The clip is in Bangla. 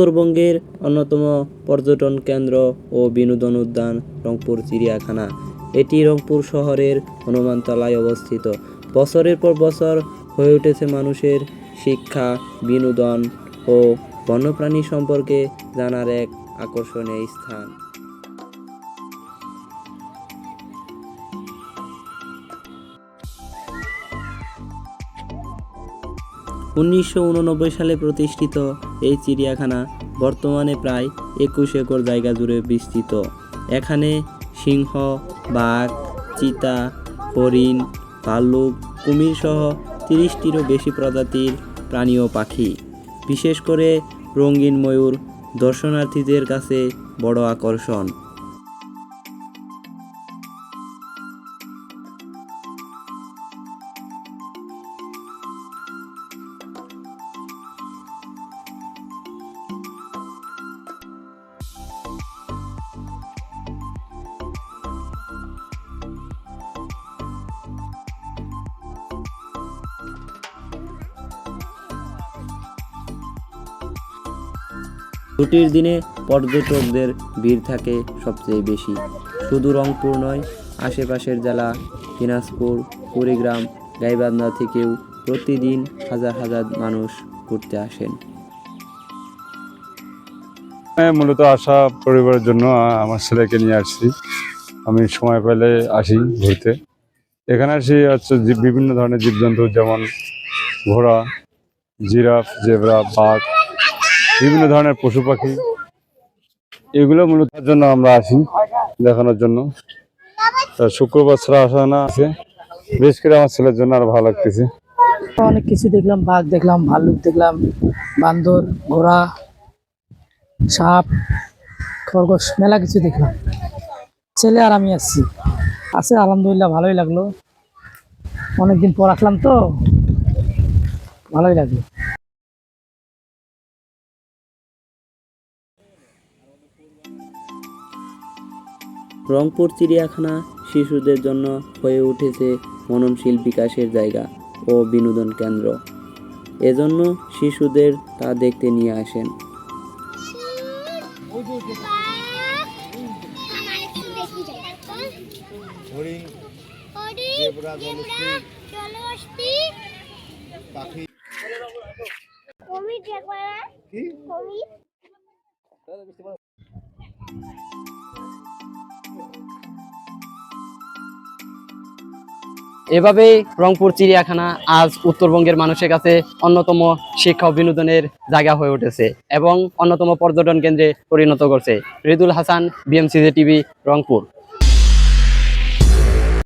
উত্তরবঙ্গের অন্যতম পর্যটন কেন্দ্র ও বিনোদন উদ্যান রংপুর, চিড়িয়াখানা। এটি রংপুর শহরের হনুমানতলায় অবস্থিত। বছরের পর বছর হয়ে উঠেছে মানুষের শিক্ষা, বিনোদন ও বন্যপ্রাণী সম্পর্কে জানার এক আকর্ষণীয় স্থান। উনিশশো উননব্বই সালে প্রতিষ্ঠিত এই চিড়িয়াখানা বর্তমানে প্রায় একুশ একর জায়গা জুড়ে বিস্তৃত। এখানে সিংহ, বাঘ, চিতা, হরিণ, ভাল্লুক, কুমির সহ তিরিশটিরও বেশি প্রজাতির প্রাণী ও পাখি। বিশেষ করে রঙিন ময়ূর দর্শনার্থীদের কাছে বড় আকর্ষণ। ছুটির দিনে পর্যটকদের ভিড় থাকে সবচেয়ে বেশি। শুধু রংপুর নয় আশেপাশের জেলা দিনাজপুর কুড়িগ্রাম গাইবান্ধা থেকেও প্রতিদিন হাজার হাজার মানুষ ঘুরতে আসেন। হ্যাঁ, মূলত আসা পরিবারের জন্য আমার ছেলেকে নিয়ে আসছি। আমি সময় পেলে আসি ঘুরতে। এখানে আসি হচ্ছে বিভিন্ন ধরনের জীবজন্তু যেমন ঘোড়া জিরাফ জেব্রা বাঘ বিভিন্ন ধরনের পশু পাখি। এগুলো মূলত জন্য আমরা আসি, দেখানোর জন্য। শুক্রবার ছাড়া আসা না আছে। বেশ করে আমার ছেলের জন্য আর ভালো লাগতেছে। অনেক কিছু দেখলাম, বাঘ দেখলাম, ভাল্লুক দেখলাম, বান্দর, ঘোড়া, সাপ, খরগোশ, মেলা কিছু দেখলাম। ছেলে আর আমি আসছি আছে, আলহামদুলিল্লাহ, ভালোই লাগল। অনেকদিন পর আসলাম তো। ভালোই লাগল। রংপুর চিড়িয়াখানা শিশুদের জন্য হয়ে উঠেছে মননশীল বিকাশের জায়গা ও বিনোদন কেন্দ্র। এজন্য শিশুদের তা দেখতে নিয়ে আসেন। কি? এভাবেই রংপুর চিড়িয়াখানা আজ উত্তরবঙ্গের মানুষের কাছে অন্যতম শিক্ষা বিনোদনের জায়গা হয়ে উঠেছে এবং অন্যতম পর্যটন কেন্দ্রে পরিণত করছে। Ridul Hasan, BMCJ TV, Rangpur.